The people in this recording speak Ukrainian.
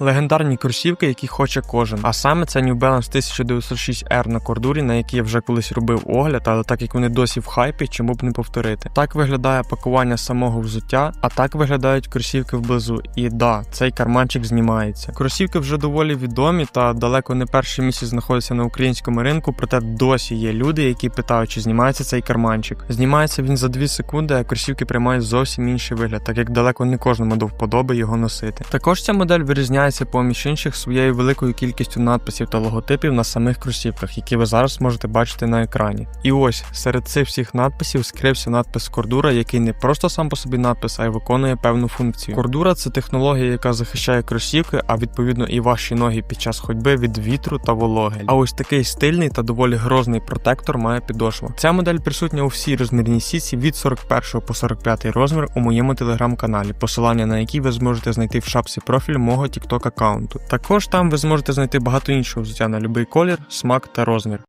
Легендарні кросівки, які хоче кожен. А саме це New Balance 1906 R на кордурі, на які я вже колись робив огляд, але так як вони досі в хайпі, чому б не повторити. Так виглядає пакування самого взуття, а так виглядають кросівки вблизу. І да, цей карманчик знімається. Кросівки вже доволі відомі та далеко не перший місяць знаходяться на українському ринку, проте досі є люди, які питають, чи знімається цей карманчик. Знімається він за 2 секунди, а кросівки приймають зовсім інший вигляд, так як далеко не кожному до вподоби його носити. Також ця модель вирізняється поміж інших своєю великою кількістю надписів та логотипів на самих кросівках, які ви зараз можете бачити на екрані. І ось серед цих всіх надписів скрився надпис Кордура, який не просто сам по собі надпис, а й виконує певну функцію. Кордура це технологія, яка захищає кросівки, а відповідно і ваші ноги під час ходьби від вітру та вологи. А ось такий стильний та доволі грозний протектор має підошва. Ця модель присутня у всій розмірній сітці від 41 по 45 розмір у моєму телеграм-каналі, посилання на який ви зможете знайти в шапці профіль мого TikTok аккаунту. Також там ви зможете знайти багато іншого взуття на будь-який колір, смак та розмір.